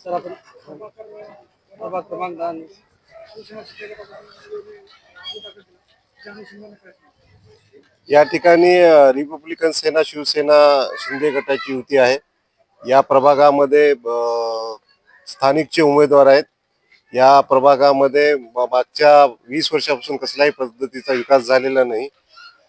Sir आपण प्रभाग क्रमांक दहा या ठिकाणी रिपब्लिकन सेना शिवसेना शिंदे गटाची युती आहे. या प्रभागामध्ये स्थानिकचे उमेदवार आहेत. या प्रभागामध्ये मागच्या वीस वर्षापासून कसल्याही पद्धतीचा विकास झालेला नाही.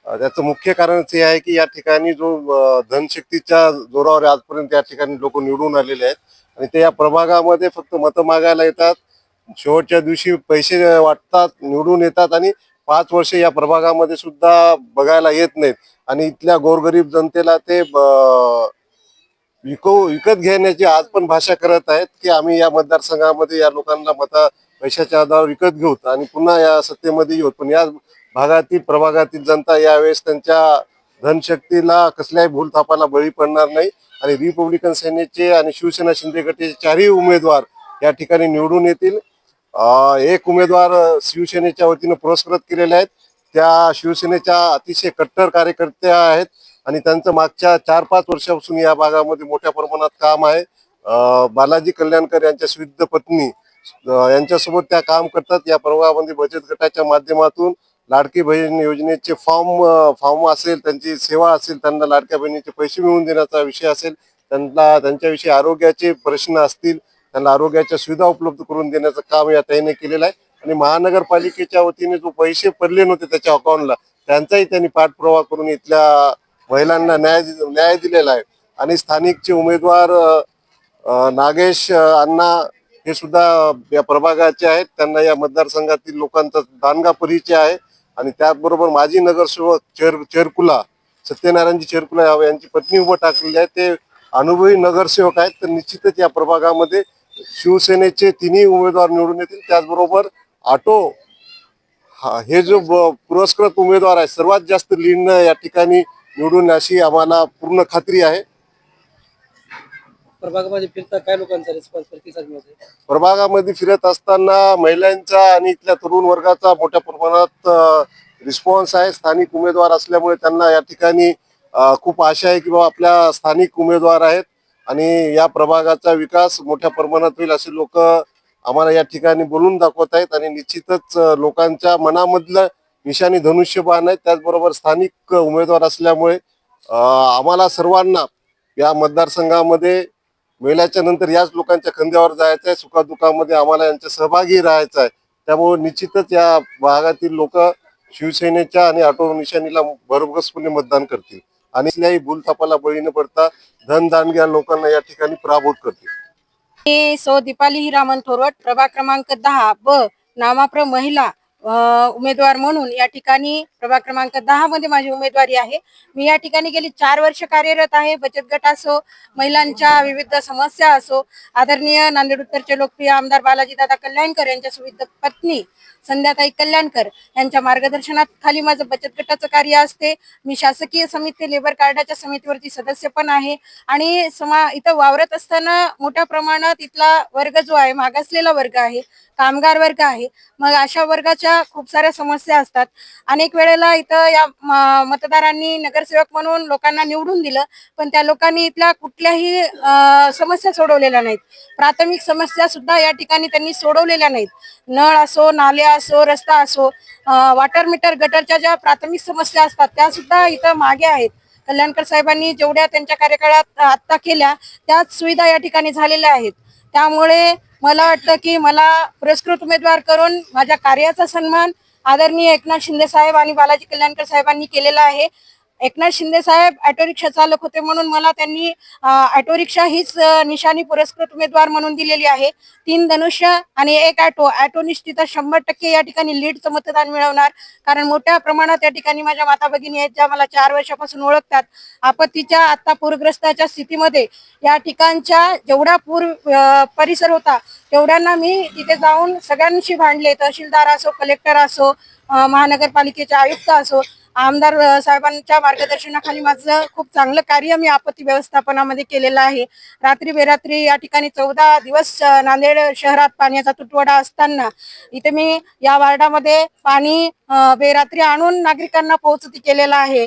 त्याचं मुख्य कारण हे आहे की या ठिकाणी जो धनशक्तीच्या जोरावर आजपर्यंत या ठिकाणी लोक निवडून आलेले आहेत. आणि ते या प्रभागामध्ये फक्त मतं मागायला येतात. शेवटच्या दिवशी पैसे वाटतात निवडून येतात आणि पाच वर्ष या प्रभागामध्ये सुद्धा बघायला येत नाहीत. आणि इथल्या गोरगरीब जनतेला ते विको विकत घेण्याची आज पण भाषा करत आहेत की आम्ही या मतदारसंघामध्ये या लोकांना मता पैशाच्या आधारावर विकत घेऊ आणि पुन्हा या सत्तेमध्ये येऊ. पण या भागातील प्रभागातील जनता यावेळेस त्यांच्या धनशक्तीला कसल्याही भूलथापाला बळी पडणार नाही. आणि रिपब्लिकन सेनेचे आणि शिवसेना शिंदे गटाचे चारही उमेदवार या ठिकाणी निवडून येतील. एक उमेदवार शिवसेनेच्या वतीनं पुरस्कृत केलेले आहेत. त्या शिवसेनेच्या अतिशय कट्टर कार्यकर्ते आहेत. आणि त्यांचं मागच्या चार पाच वर्षापासून या भागामध्ये मोठ्या प्रमाणात काम आहे. बालाजी कल्याणकर यांच्या स्विद्ध पत्नी यांच्यासोबत त्या काम करतात. या प्रभागामध्ये बचत गटाच्या माध्यमातून लाडकी बहीण योजनेचे फॉर्म फॉर्म असेल त्यांची सेवा असेल त्यांना लाडक्या बहिणीचे पैसे मिळवून देण्याचा विषय असेल त्यांना त्यांच्याविषयी आरोग्याचे प्रश्न असतील त्यांना आरोग्याच्या सुविधा उपलब्ध करून देण्याचं काम या ताईने केलेलं आहे. आणि महानगरपालिकेच्या वतीने जो पैसे पडले नव्हते त्याच्या अकाउंटला त्यांचाही त्यांनी पाठपुरावा करून इथल्या महिलांना न्याय न्याय दिलेला आहे. आणि स्थानिकचे उमेदवार नागेश अण्णा हे सुद्धा या प्रभागाचे आहेत. त्यांना या मतदारसंघातील लोकांचा दानगा परिचय आहे. आणि त्याचबरोबर माजी नगरसेवक चेर चेरकुला सत्यनारायणजी चेरकुला यांची पत्नी उभं टाकलेली आहे. ते अनुभवी नगरसेवक आहेत. तर निश्चितच या प्रभागामध्ये शिवसेनेचे तिन्ही उमेदवार निवडून येतील. त्याचबरोबर ऑटो हा हे जो पुरस्कृत उमेदवार आहे सर्वात जास्त लीडनं या ठिकाणी निवडून अशी आम्हाला पूर्ण खात्री आहे. प्रभागामध्ये फिरता काय लोकांचा रिस्पॉन्स प्रतिसाद प्रभागामध्ये फिरत असताना महिलांचा आणि इथल्या तरुण वर्गाचा मोठ्या प्रमाणात रिस्पॉन्स आहे. स्थानिक उमेदवार असल्यामुळे त्यांना या ठिकाणी खूप आशा आहे की बाबा आपल्या स्थानिक उमेदवार आहेत आणि या प्रभागाचा विकास मोठ्या प्रमाणात होईल असे लोक आम्हाला या ठिकाणी बोलून दाखवत आहेत आणि निश्चितच लोकांच्या मनामधलं निशाणी धनुष्यबाण आहे. त्याचबरोबर स्थानिक उमेदवार असल्यामुळे आम्हाला सर्वांना या मतदारसंघामध्ये मेल्याच्या नंतर याच लोकांच्या खांद्यावर जायचं आहे सुखादुखामध्ये आम्हाला यांच्या सहभागी राहायचं आहे त्यामुळे निश्चितच या भागातील लोक शिवसेनेच्या आणि ऑटो निशाणीला भरघोसपणे मतदान करतील. आणि कुठल्याही भूलथापाला बळी न पडता धनदानग्या लोकांना या ठिकाणी पराभूत करतील. मी सौ दीपाली हिरामन थोरवट प्रभाग क्रमांक दहा ब नामाप्र महिला. उमेदवार म्हणून या ठिकाणी प्रभाग क्रमांक दहा मध्ये माझी उमेदवारी आहे. मी या ठिकाणी गेली चार वर्ष कार्यरत आहे. बचत गट असो महिलांच्या विविध समस्या असो आदरणीय नांदेड उत्तरचे लोकप्रिय आमदार बालाजी दादा कल्याणकर यांच्या सुविध पत्नी संध्याताई कल्याणकर यांच्या मार्गदर्शनात खाली माझं बचत गटाचं कार्य असते. मी शासकीय समिती लेबर कार्डाच्या समितीवरती सदस्य पण आहे. आणि समा इथं वावरत असताना मोठ्या प्रमाणात इथला वर्ग जो आहे मागासलेला वर्ग आहे कामगार वर्ग आहे. मग अशा वर्गाच्या खूप साऱ्या समस्या असतात. अनेक वेळेला इथं या मतदारांनी नगरसेवक म्हणून लोकांना निवडून दिलं पण त्या लोकांनी इथल्या कुठल्याही समस्या सोडवलेल्या नाहीत. प्राथमिक समस्या सुद्धा या ठिकाणी त्यांनी सोडवलेल्या नाहीत. नळ असो नाल्या असो रस्ता असो वॉटर मीटर गटरच्या ज्या प्राथमिक समस्या असतात त्या सुद्धा इथं मागे आहेत. कल्याणकर साहेबांनी जेवढ्या त्यांच्या कार्यकाळात आता केल्या त्याच सुविधा या ठिकाणी झालेल्या आहेत. त्यामुळे मला वाटतं की मला पुरस्कृत उमेदवार करून माझ्या कार्याचा सन्मान आदरणीय एकनाथ शिंदे साहेब आणि बालाजी कल्याणकर साहेबांनी केलेला आहे. एकनाथ शिंदे साहेब ऑटो रिक्षा चालक होते म्हणून मला त्यांनी ऑटो रिक्षा हीच निशाणी पुरस्कृत उमेदवार म्हणून दिलेली आहे. तीन धनुष्य आणि एक ऑटो. ऑटो निश्चित शंभर टक्के या ठिकाणी लीडचं मतदान मिळवणार. कारण मोठ्या प्रमाणात या ठिकाणी माझ्या माता भगिनी आहेत ज्या मला चार वर्षापासून ओळखतात. आपत्तीच्या आता पूरग्रस्ताच्या स्थितीमध्ये या ठिकाणच्या जेवढा पूर परिसर होता तेवढ्यांना मी तिथे जाऊन सगळ्यांशी भांडले. तहसीलदार असो कलेक्टर असो महानगरपालिकेचे आयुक्त असो आमदार साहेबांच्या मार्गदर्शनाखाली माझं खूप चांगलं कार्य मी आपत्ती व्यवस्थापनामध्ये केलेलं आहे. रात्री बेरात्री या ठिकाणी चौदा दिवस नांदेड शहरात पाण्याचा तुटवडा असताना इथे मी या वार्डामध्ये पाणी बेरात्री आणून नागरिकांना पोहोचती केलेलं आहे.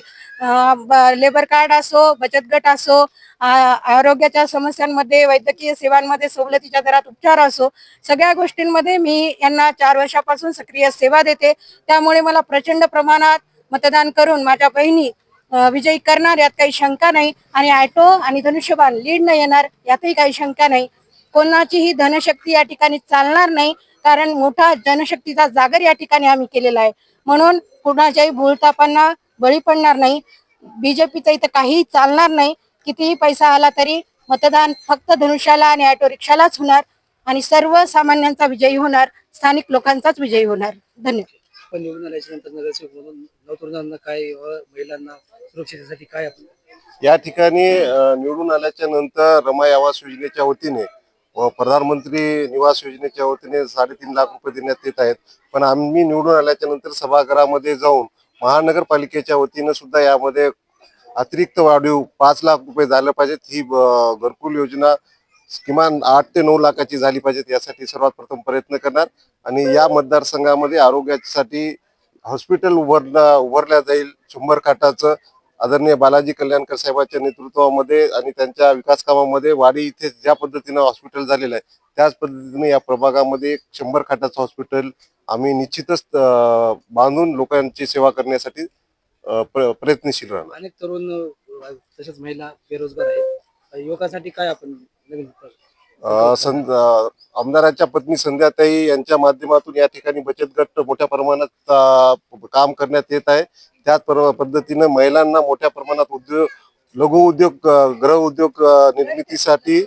लेबर कार्ड असो बचत गट असो आरोग्याच्या समस्यांमध्ये वैद्यकीय सेवांमध्ये सवलतीच्या दरात उपचार असो सगळ्या गोष्टींमध्ये मी यांना चार वर्षापासून सक्रिय सेवा देते. त्यामुळे मला प्रचंड प्रमाणात मतदान करून माझ्या बहिणी विजयी करणार यात काही शंका नाही. आणि ॲटो आणि धनुष्यबाण लीड न येणार यातही काही शंका नाही. कोणाचीही धनशक्ती या ठिकाणी चालणार नाही कारण मोठा जनशक्तीचा जागर या ठिकाणी आम्ही केलेला आहे. म्हणून कुणाच्याही भूलतापांना बळी पडणार नाही. बीजेपीचं इथं काहीही चालणार नाही. कितीही पैसा आला तरी मतदान फक्त धनुष्याला आणि ऑटो रिक्षालाच होणार आणि सर्वसामान्यांचा विजयी होणार स्थानिक लोकांचाच विजयी होणार. धन्यवाद. आपण निवडून आल्याच्यानंतर नगरसेवक म्हणून नवतरुणांना काय व महिलांना सुरक्षितेसाठी काय आपण या ठिकाणी अ, निवडून आल्याच्यानंतर रमाई आवास योजनेच्या वतीने व प्रधानमंत्री निवास योजनेच्या वतीने साडेतीन लाख रुपये देण्यात येत आहेत. पण आम्ही निवडून आल्याच्यानंतर सभागृहामध्ये जाऊन महानगरपालिकेच्या वतीनं सुद्धा यामध्ये अतिरिक्त वाढीव पाच लाख रुपये झालं पाहिजेत. ही घरकुल योजना किमान आठ ते नऊ लाखाची झाली पाहिजेत यासाठी सर्वात प्रथम प्रयत्न करणार. आणि या मतदारसंघामध्ये आरोग्यासाठी हॉस्पिटल उभारला उभारल्या जाईल शंभर खाटाचं. आदरणीय बालाजी कल्याणकर साहेबांच्या नेतृत्वामध्ये आणि त्यांच्या विकास कामामध्ये वाडी इथे ज्या पद्धतीनं हॉस्पिटल झालेलं आहे त्याच पद्धतीने या प्रभागामध्ये शंभर खाटाचं हॉस्पिटल आम्ही निश्चितच बांधून लोकांची सेवा करण्यासाठी प्रयत्नशील राहणार. अनेक तरुण तसेच महिला बेरोजगार आहेत. युवकांसाठी काय आपण आमदाराच्या पत्नी संध्याताई यांच्या माध्यमातून या ठिकाणी बचत गट मोठ्या प्रमाणात काम करण्यात येत आहे. त्याच पद्धतीनं महिलांना मोठ्या प्रमाणात उद्योग लघु उद्योग अं, गृह उद्योग निर्मितीसाठी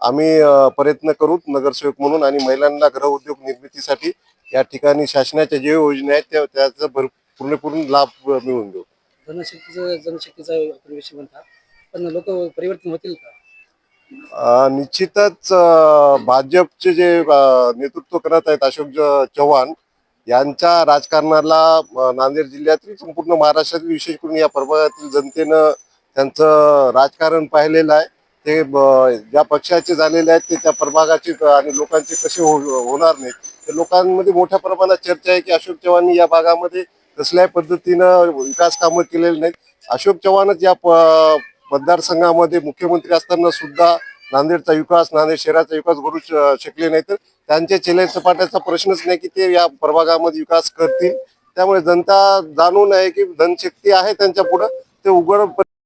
आम्ही प्रयत्न करू नगरसेवक म्हणून आणि महिलांना गृह उद्योग निर्मितीसाठी या ठिकाणी शासनाच्या जे योजना आहेत त्या त्याचा भर पूर्णपूर्ण लाभ मिळून मिळवून देऊ. जनशक्तीचा जनशक्तीचा आपण विषय पण लोक परिवर्तन होतील का? निश्चितच भाजपचे जे नेतृत्व करत आहेत अशोक चव्हाण यांच्या राजकारणाला नांदेड जिल्ह्यातील संपूर्ण महाराष्ट्रातील विशेष करून या प्रभागातील जनतेनं त्यांचं राजकारण पाहिलेलं आहे. ते ज्या पक्षाचे झालेले आहेत ते त्या प्रभागाचे आणि लोकांचे कसे हो- होणार नाहीत. तर लोकांमध्ये मोठ्या प्रमाणात चर्चा आहे की अशोक चव्हाण या भागामध्ये कसल्याही पद्धतीनं विकास कामं केलेली नाहीत. अशोक चव्हाणच या प- मतदारसंघामध्ये मुख्यमंत्री असताना सुद्धा नांदेडचा विकास नांदेड शहराचा विकास घडू शकले नाही तर त्यांच्या चेले सपाट्याचा प्रश्नच नाही की ते या प्रभागामध्ये विकास करतील. त्यामुळे जनता जाणून आहे की धनशक्ती आहे त्यांच्या पुढं. ते उघड